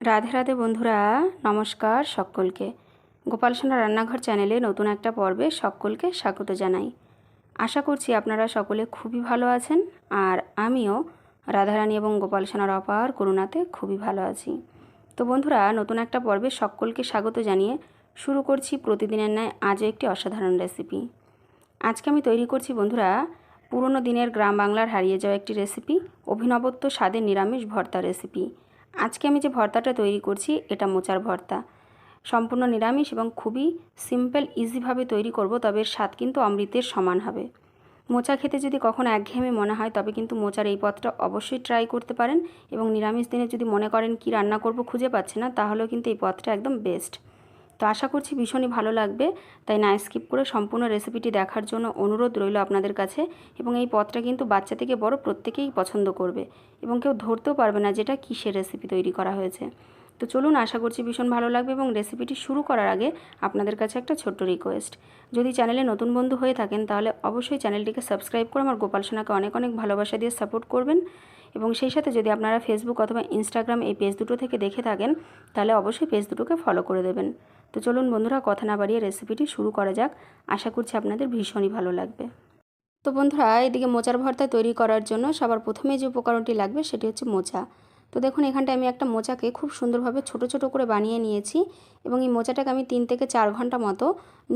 রাধে রাধে বন্ধুরা, নমস্কার সকলকে। গোপাল সোনা রান্নাঘর চ্যানেলে নতুন একটা পর্বে সকলকে স্বাগত জানাই। আশা করছি আপনারা সকলে খুবই ভালো আছেন আর আমিও রাধারানী এবং গোপাল সোনার অপার করুণাতে খুবই ভালো আছি। তো বন্ধুরা, নতুন একটা পর্বে সকলকে স্বাগত জানিয়ে শুরু করছি প্রতিদিনের ন্যায় আজও একটি অসাধারণ রেসিপি। আজকে আমি তৈরি করছি বন্ধুরা, পুরনো দিনের গ্রাম বাংলার হারিয়ে যাওয়া একটি রেসিপি, অভিনবত্ব স্বাদের নিরামিষ ভর্তা রেসিপি। আজকে আমি যে ভর্তাটা তৈরি করছি, এটা মোচার ভর্তা। সম্পূর্ণ নিরামিষ এবং খুবই সিম্পল ইজিভাবে তৈরি করব, তবে এর স্বাদ কিন্তু অমৃতের সমান হবে। মোচা খেতে যদি কখনো একঘেয়েমি মনে হয়, তবে কিন্তু মোচার এই পথটা অবশ্যই ট্রাই করতে পারেন এবং নিরামিষ দিনে যদি মনে করেন কি রান্না করব খুঁজে পাচ্ছে না, তাহলেও কিন্তু এই পথটা একদম বেস্ট তো আশা করছি ভীষণই ভালো লাগবে। তাই না স্কিপ করে সম্পূর্ণ রেসিপিটি দেখার জন্য অনুরোধ রইল আপনাদের কাছে এবং এই পথটা কিন্তু বাচ্চা থেকে বড় প্রত্যেকেই পছন্দ করবে এবং কেউ ধরতেও পারবে না যেটা কিসের রেসিপি তৈরি করা হয়েছে। তো চলুন, আশা করছি ভীষণ ভালো লাগবে এবং রেসিপিটি শুরু করার আগে আপনাদের কাছে একটা ছোট্ট রিকোয়েস্ট যদি চ্যানেলে নতুন বন্ধু হয়ে থাকেন, তাহলে অবশ্যই চ্যানেলটিকে সাবস্ক্রাইব করে আমার গোপাল সোনাকে অনেক অনেক ভালোবাসা দিয়ে সাপোর্ট করবেন এবং সেই সাথে যদি আপনারা ফেসবুক অথবা ইনস্টাগ্রাম এই পেজ দুটো থেকে দেখে থাকেন, তাহলে অবশ্যই পেজ দুটোকে ফলো করে দেবেন। তো চলুন বন্ধুরা, কথা না বাড়িয়ে রেসিপিটি শুরু করা যাক। আশা করছি আপনাদের ভীষণই ভালো লাগবে। তো বন্ধুরা, এদিকে মোচার ভর্তা তৈরি করার জন্য সবার প্রথমে যে উপকরণটি লাগবে সেটি হচ্ছে মোচা। তো দেখুন, এখানটায় আমি একটা মোচাকে খুব সুন্দরভাবে ছোট ছোট করে বানিয়ে নিয়েছি এবং এই মোচাটাকে আমি তিন থেকে চার ঘণ্টা মতো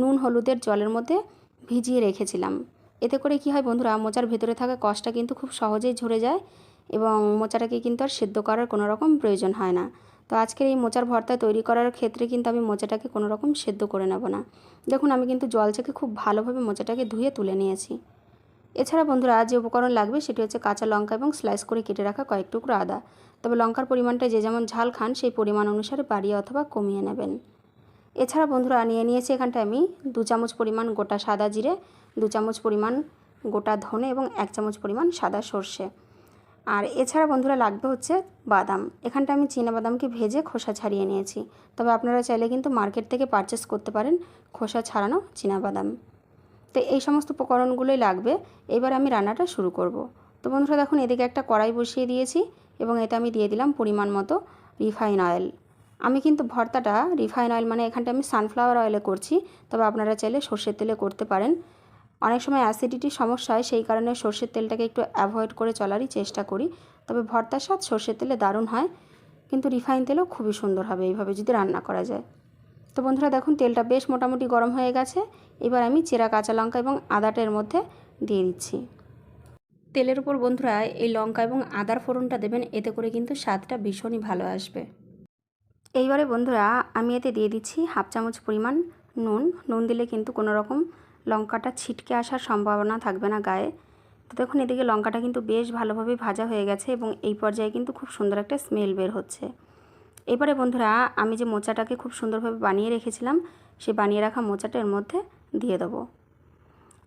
নুন, হলুদের জলের মধ্যে ভিজিয়ে রেখেছিলাম। এতে করে কি হয় বন্ধুরা, মোচার ভেতরে থাকা কষটা কিন্তু খুব সহজেই ঝরে যায় এবং মোচাটাকে কিন্তু আর সেদ্ধ করার কোনো রকম প্রয়োজন হয় না। তো আজকের এই মোচার ভর্তা তৈরি করার ক্ষেত্রে কিন্তু আমি মোচাটাকে কোনো রকম সেদ্ধ করে নেব না। দেখুন, আমি কিন্তু জল থেকে খুব ভালোভাবে মোচাটাকে ধুয়ে তুলে নিয়েছি। এছাড়া বন্ধুরা, যে উপকরণ লাগবে সেটি হচ্ছে কাঁচা লঙ্কা এবং স্লাইস করে কেটে রাখা কয়েক টুকরো আদা। তবে লঙ্কার পরিমাণটা যে যেমন ঝাল খান, সেই পরিমাণ অনুসারে বাড়িয়ে অথবা কমিয়ে নেবেন। এছাড়া বন্ধুরা, নিয়ে নিয়েছি এখানটায় আমি দু চামচ পরিমাণ গোটা সাদা জিরে, দু চামচ পরিমাণ গোটা ধনে এবং এক চামচ পরিমাণ সাদা সর্ষে। আর এছাড়া বন্ধুরা লাগবে হচ্ছে বাদাম। এখানটা আমি বাদামকে ভেজে খোসা ছাড়িয়ে নিয়েছি। তবে আপনারা চাইলে কিন্তু মার্কেট থেকে পারচেস করতে পারেন খোসা ছাড়ানো বাদাম তো এই সমস্ত উপকরণগুলোই লাগবে। এবার আমি রান্নাটা শুরু করব। তো বন্ধুরা দেখুন, এদিকে একটা কড়াই বসিয়ে দিয়েছি এবং এটা আমি দিয়ে দিলাম পরিমাণ মতো রিফাইন অয়েল আমি কিন্তু ভর্তাটা রিফাইন অয়েল মানে এখানটা আমি সানফ্লাওয়ার অয়েলে করছি। তবে আপনারা চাইলে সর্ষের তেলে করতে পারেন। অনেক সময় অ্যাসিডিটির সমস্যা হয়, সেই কারণে সর্ষের তেলটাকে একটু অ্যাভয়েড করে চলারই চেষ্টা করি। তবে ভর্তার স্বাদ সর্ষের তেলে দারুণ হয়, কিন্তু রিফাইন তেলও খুবই সুন্দর হবে এইভাবে যদি রান্না করা যায়। তো বন্ধুরা দেখুন, তেলটা বেশ মোটামুটি গরম হয়ে গেছে, এবার আমি চেরা কাঁচা লঙ্কা এবং আদাটা এর মধ্যে দিয়ে দিচ্ছি। তেলের উপর বন্ধুরা এই লঙ্কা এবং আদার ফোড়নটা দেবেন, এতে করে কিন্তু স্বাদটা ভীষণই ভালো আসবে। এইবারে বন্ধুরা আমি এতে দিয়ে দিচ্ছি হাফ চামচ পরিমাণ নুন। নুন দিলে কিন্তু কোনো রকম লঙ্কাটা ছিটকে আসার সম্ভাবনা থাকবে না গায়ে। তো দেখুন, এদিকে লঙ্কাটা কিন্তু বেশ ভালোভাবে ভাজা হয়ে গেছে এবং এই পর্যায়ে কিন্তু খুব সুন্দর একটা স্মেল বের হচ্ছে। এবারে বন্ধুরা, আমি যে মোচাটাকে খুব সুন্দরভাবে বানিয়ে রেখেছিলাম, সে বানিয়ে রাখা মোচাটা এর মধ্যে দিয়ে দেবো।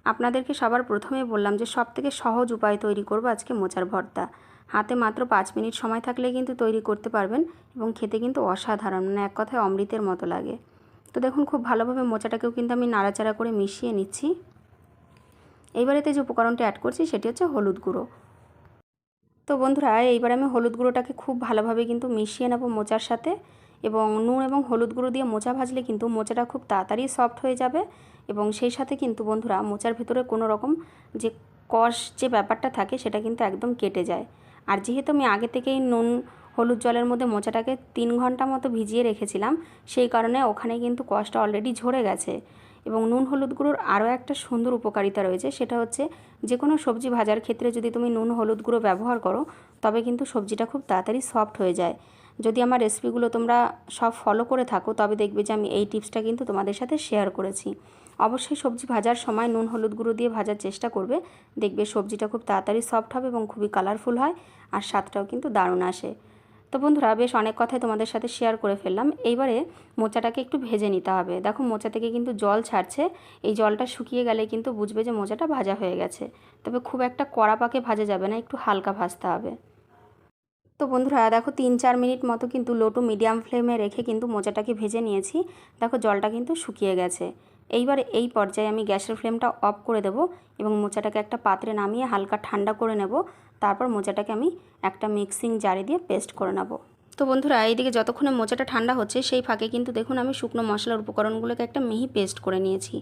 আপনাদেরকে সবার প্রথমে বললাম যে সব থেকে সহজ উপায় তৈরি করব আজকে মোচার ভর্তা। হাতে মাত্র পাঁচ মিনিট সময় থাকলে কিন্তু তৈরি করতে পারবেন এবং খেতে কিন্তু অসাধারণ মানে এক কথায় অমৃতের মতো লাগে। তো দেখুন, খুব ভালোভাবে মোচাটাকেও কিন্তু আমি নাড়াচাড়া করে মিশিয়ে নিচ্ছি। এইবারেতে যে উপকরণটা অ্যাড করছি, সেটি হচ্ছে হলুদ গুঁড়ো। তো বন্ধুরা, এইবার আমি হলুদ গুঁড়োটাকে খুব ভালোভাবে কিন্তু মিশিয়ে নেব মোচার সাথে এবং নুন এবং হলুদ গুঁড়ো দিয়ে মোচা ভাজলে কিন্তু মোচাটা খুব তাড়াতাড়ি সফট হয়ে যাবে এবং সেই সাথে কিন্তু বন্ধুরা, মোচার ভিতরে কোনো রকম যে কষ যে ব্যাপারটা থাকে, সেটা কিন্তু একদম কেটে যায়। আর যেহেতু আমি আগে থেকেই নুন হলুদ জলের মধ্যে মোচাটাকে তিন ঘণ্টা মতো ভিজিয়ে রেখেছিলাম। সেই কারণে ওখানে কিন্তু কষটা অলরেডি ঝরে গেছে। এবং নুন হলুদ গুঁড়োর আরও একটা সুন্দর উপকারিতা রয়েছে, সেটা হচ্ছে যে কোনো সবজি ভাজার ক্ষেত্রে যদি তুমি নুন হলুদ গুঁড়ো ব্যবহার করো, তবে কিন্তু সবজিটা খুব তাড়াতাড়ি সফট হয়ে যায়। যদি আমার রেসিপিগুলো তোমরা সব ফলো করে থাকো, তবে দেখবে যে আমি এই টিপসটা কিন্তু তোমাদের সাথে শেয়ার করেছি। অবশ্যই সবজি ভাজার সময় নুন হলুদ গুঁড়ো দিয়ে ভাজার চেষ্টা করবে। দেখবে সবজিটা খুব তাড়াতাড়ি সফট হবে এবং খুবই কালারফুল হয়, আর স্বাদটাও কিন্তু দারুণ আসে। তো বন্ধুরা, বেশ অনেক কথাই তোমাদের সাথে শেয়ার করে ফেললাম। এইবারে মোচাটাকে একটু ভেজে নিতে হবে। দেখো, মোচা থেকে কিন্তু জল ছাড়ছে। এই জলটা শুকিয়ে গেলে কিন্তু বুঝবে যে মোচাটা ভাজা হয়ে গেছে। তবে খুব একটা কড়া পাকে ভাজা যাবে না, একটু হালকা ভাজতে হবে। তো বন্ধুরা, দেখো, তিন চার মিনিট মতো কিন্তু লো টু মিডিয়াম ফ্লেমে রেখে কিন্তু মোচাটাকে ভেজে নিয়েছি। দেখো, জলটা কিন্তু শুকিয়ে গেছে। এইবার এই পর্যায়ে আমি গ্যাসের ফ্লেমটা অফ করে দেব এবং মোচাটাকে একটা পাত্রে নামিয়ে হালকা ঠান্ডা করে নেব। তারপর মোচাটাকে আমি একটা মিক্সিং জারে দিয়ে পেস্ট করে নেব। তো বন্ধুরা, এইদিকে যতক্ষণে মোচাটা ঠান্ডা হচ্ছে, সেই ফাঁকে কিন্তু দেখুন আমি শুকনো মশলার উপকরণগুলোকে একটা মিহি পেস্ট করে নিয়েছি।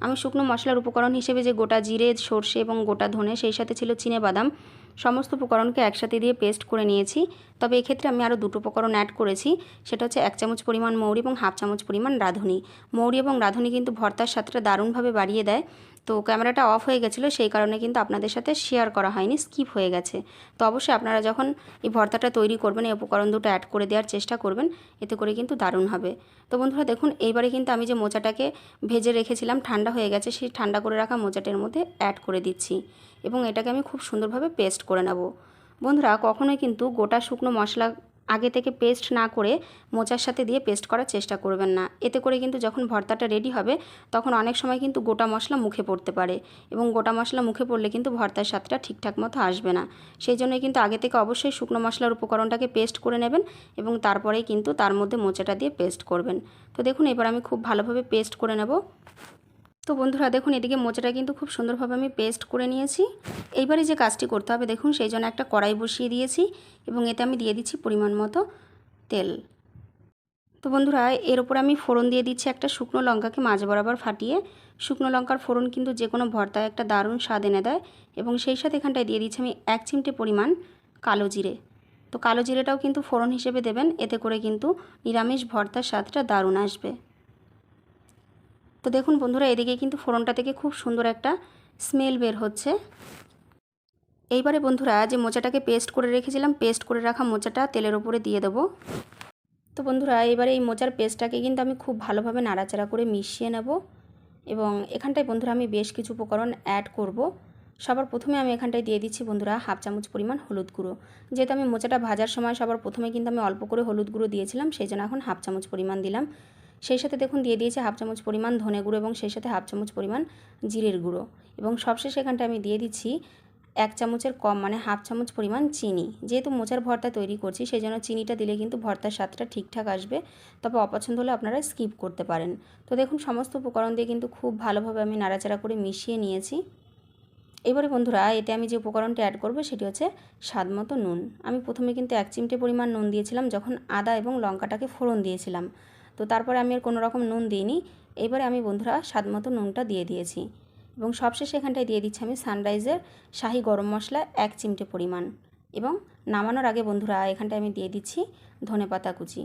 আমি শুকনো মশলার উপকরণ হিসেবে যে গোটা জিরে, সর্ষে এবং গোটা ধনে, সেই সাথে ছিল চিনে বাদাম, সমস্ত উপকরণকে একসাথে দিয়ে পেস্ট করে নিয়েছি। তবে এক্ষেত্রে আমি আরও দুটো উপকরণ অ্যাড করেছি, সেটা হচ্ছে এক চামচ পরিমাণ মৌরি এবং হাফ চামচ পরিমাণ রাঁধুনি। মৌরি এবং রাঁধুনি কিন্তু ভর্তার স্বাদটা দারুণভাবে বাড়িয়ে দেয়। তো ক্যামেরাটা অফ হয়ে গেছিল, সেই কারণে কিন্তু আপনাদের সাথে শেয়ার করা হয়নি স্কিপ হয়ে গেছে। তো অবশ্যই আপনারা যখন এই ভর্তাটা তৈরি করবেন, এই উপকরণ দুটো অ্যাড করে দেওয়ার চেষ্টা করবেন, এতে করে কিন্তু দারুণ হবে। তো বন্ধুরা দেখুন, এইবারে কিন্তু আমি যে মোচাটাকে ভেজে রেখেছিলাম, ঠান্ডা হয়ে গেছে, সেই ঠান্ডা করে রাখা মোচাটার মধ্যে অ্যাড করে দিচ্ছি এবং এটাকে আমি খুব সুন্দরভাবে পেস্ট করে নেব। বন্ধুরা, কখনোই কিন্তু গোটা শুকনো মশলা আগে থেকে পেস্ট না করে মোচার সাথে দিয়ে পেস্ট করার চেষ্টা করবেন না। এতে করে কিন্তু যখন ভর্তাটা রেডি হবে, তখন অনেক সময় কিন্তু গোটা মশলা মুখে পড়তে পারে এবং গোটা মশলা মুখে পড়লে কিন্তু ভর্তার স্বাদটা ঠিকঠাক মতো আসবে না। সেই জন্য কিন্তু আগে থেকে অবশ্যই শুকনো মশলার উপকরণটাকে পেস্ট করে নেবেন এবং তারপরেই কিন্তু তার মধ্যে মোচাটা দিয়ে পেস্ট করবেন। তো দেখুন, এবার আমি খুব ভালোভাবে পেস্ট করে নেব। তো বন্ধুরা দেখুন, এদিকে মোচাটা কিন্তু খুব সুন্দরভাবে আমি পেস্ট করে নিয়েছি। এইবারে যে কাজটি করতে হবে, দেখুন, সেই জন্য একটা কড়াই বসিয়ে দিয়েছি এবং এতে আমি দিয়ে দিচ্ছি পরিমাণ মতো তেল। তো বন্ধুরা, এর ওপর আমি ফোড়ন দিয়ে দিচ্ছি একটা শুকনো লঙ্কাকে মাঝ বরাবর ফাটিয়ে। শুকনো লঙ্কার ফোড়ন কিন্তু যে কোনো ভর্তায় একটা দারুণ স্বাদ এনে দেয় এবং সেই সাথে এখানটায় দিয়ে দিচ্ছি আমি এক চিমটে পরিমাণ কালো জিরে। তো কালো জিরেটাও কিন্তু ফোড়ন হিসেবে দেবেন, এতে করে কিন্তু নিরামিষ ভর্তার স্বাদটা দারুণ আসবে। তো দেখুন বন্ধুরা, এদিকে কিন্তু ফোড়নটা থেকে খুব সুন্দর একটা স্মেল বের হচ্ছে। এইবারে বন্ধুরা, যে মোচাটাকে পেস্ট করে রেখেছিলাম, পেস্ট করে রাখা মোচাটা তেলের ওপরে দিয়ে দেবো। তো বন্ধুরা এবারে এই মোচার পেস্টটাকে কিন্তু আমি খুব ভালোভাবে নাড়াচাড়া করে মিশিয়ে নেব এবং এখানটায় বন্ধুরা আমি বেশ কিছু উপকরণ অ্যাড করব। সবার প্রথমে আমি এখানটায় দিয়ে দিচ্ছি বন্ধুরা, হাফ চামচ পরিমাণ হলুদ গুঁড়ো। যেহেতু আমি মোচাটা ভাজার সময় সবার প্রথমে কিন্তু আমি অল্প করে হলুদ গুঁড়ো দিয়েছিলাম, সেই জন্য এখন হাফ চামচ পরিমাণ দিলাম। সেই সাথে দেখুন দিয়ে দিয়েছে হাফ চামচ পরিমাণ ধনে গুঁড়ো এবং সেই সাথে হাফ চামচ পরিমাণ জিরের গুঁড়ো। এবং সবশেষ এখানটা আমি দিয়ে দিচ্ছি এক চামচের কম মানে হাফ চামচ পরিমাণ চিনি। যেহেতু মোচার ভর্তা তৈরি করছি, সেই জন্য চিনিটা দিলে কিন্তু ভর্তার স্বাদটা ঠিকঠাক আসবে। তবে অপছন্দ হলে আপনারা স্কিপ করতে পারেন। তো দেখুন, সমস্ত উপকরণ দিয়ে কিন্তু খুব ভালোভাবে আমি নাড়াচাড়া করে মিশিয়ে নিয়েছি। এবারে বন্ধুরা, এতে আমি যে উপকরণটা অ্যাড করব সেটি হচ্ছে স্বাদ মতো নুন। আমি প্রথমে কিন্তু এক চিমটে পরিমাণ নুন দিয়েছিলাম, যখন আদা এবং লঙ্কাটাকে ফোড়ন দিয়েছিলাম। তো তারপরে আমি আর কোনো রকম নুন দিইনি। এবারে আমি বন্ধুরা স্বাদ মতো নুনটা দিয়ে দিয়েছি এবং সবশেষে এখানটায় দিয়ে দিচ্ছি আমি সানরাইজের শাহি গরম মশলা এক চিমটে পরিমাণ এবং নামানোর আগে বন্ধুরা এখানটায় আমি দিয়ে দিচ্ছি ধনে পাতা কুচি।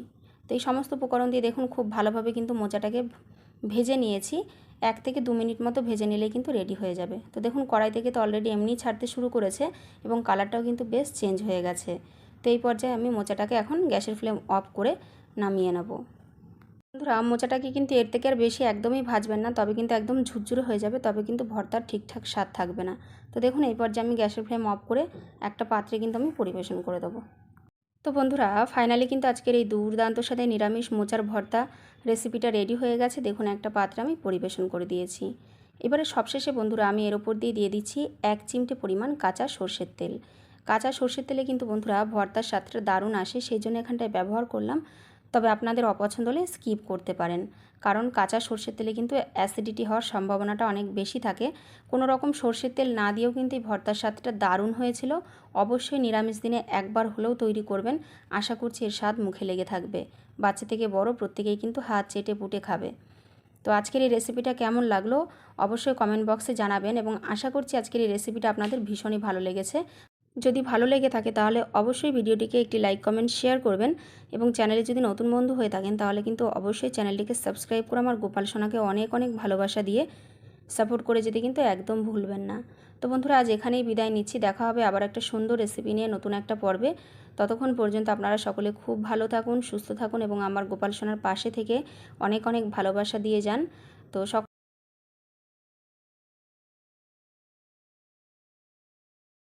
তো এই সমস্ত উপকরণ দিয়ে দেখুন খুব ভালোভাবে কিন্তু মোচাটাকে ভেজে নিয়েছি। এক থেকে দু মিনিট মতো ভেজে নিলেই কিন্তু রেডি হয়ে যাবে। তো দেখুন কড়াই থেকে তো অলরেডি এমনি ছাড়তে শুরু করেছে এবং কালারটাও কিন্তু বেশ চেঞ্জ হয়ে গেছে। তো এই পর্যায়ে আমি মোচাটাকে এখন গ্যাসের ফ্লেম অফ করে নামিয়ে নেব। বন্ধুরা, মোচাটাকে কিন্তু এর থেকে আর বেশি একদমই ভাজবেন না, তবে কিন্তু একদম ঝুরঝুরে হয়ে যাবে, তবে কিন্তু ভর্তার ঠিকঠাক স্বাদ থাকবে না। তো দেখুন এই পর্যায়ে আমি গ্যাসের ফ্লেম অফ করে একটা পাত্রে কিন্তু আমি পরিবেশন করে দেবো। তো বন্ধুরা, ফাইনালি কিন্তু আজকের এই দুর্দান্ত সাথে নিরামিষ মোচার ভর্তা রেসিপিটা রেডি হয়ে গেছে। দেখুন, একটা পাত্রে আমি পরিবেশন করে দিয়েছি। এবারে সবশেষে বন্ধুরা, আমি এর ওপর দিয়ে দিয়ে দিচ্ছি এক চিমটে পরিমাণ কাঁচা সর্ষের তেল। কাঁচা সর্ষের তেলে কিন্তু বন্ধুরা, ভর্তার স্বাদটা দারুণ আসে, সেই জন্য এখানটায় ব্যবহার করলাম তবে আপনাদের অপছন্দ হলে স্কিপ করতে পারেন। কারণ কাঁচা সর্ষের তেলে কিন্তু অ্যাসিডিটি হওয়ার সম্ভাবনাটা অনেক বেশি থাকে। কোনো রকম সর্ষের তেল না দিয়েও কিন্তু এই ভর্তার স্বাদটা দারুণ হয়েছিল। অবশ্যই নিরামিষ দিনে একবার হলেও তৈরি করবেন। আশা করছি এর স্বাদ মুখে লেগে থাকবে। বাচ্চা থেকে বড় প্রত্যেকেই কিন্তু হাত চেটে পুটে খাবে। তো আজকের এই রেসিপিটা কেমন লাগল? অবশ্যই কমেন্ট বক্সে জানাবেন এবং আশা করছি আজকের এই রেসিপিটা আপনাদের ভীষণই ভালো লেগেছে। যদি ভালো লেগে থাকে তাহলে অবশ্যই ভিডিওটিকে একটি লাইক, কমেন্ট, শেয়ার করবেন এবং চ্যানেলে যদি নতুন বন্ধু হয়ে থাকেন তাহলে কিন্তু অবশ্যই চ্যানেলটিকে সাবস্ক্রাইব করে আমার গোপাল সোনাকে অনেক অনেক ভালোবাসা দিয়ে সাপোর্ট করে যেতে কিন্তু একদম ভুলবেন না। তো বন্ধুরা, আজ এখানেই বিদায় নিচ্ছি। দেখা হবে আবার একটা সুন্দর রেসিপি নিয়ে নতুন একটা পর্বে। ততক্ষণ পর্যন্ত আপনারা সকলে খুব ভালো থাকুন, সুস্থ থাকুন এবং আমার গোপাল সোনার পাশে থেকে অনেক অনেক ভালোবাসা দিয়ে যান। তো সক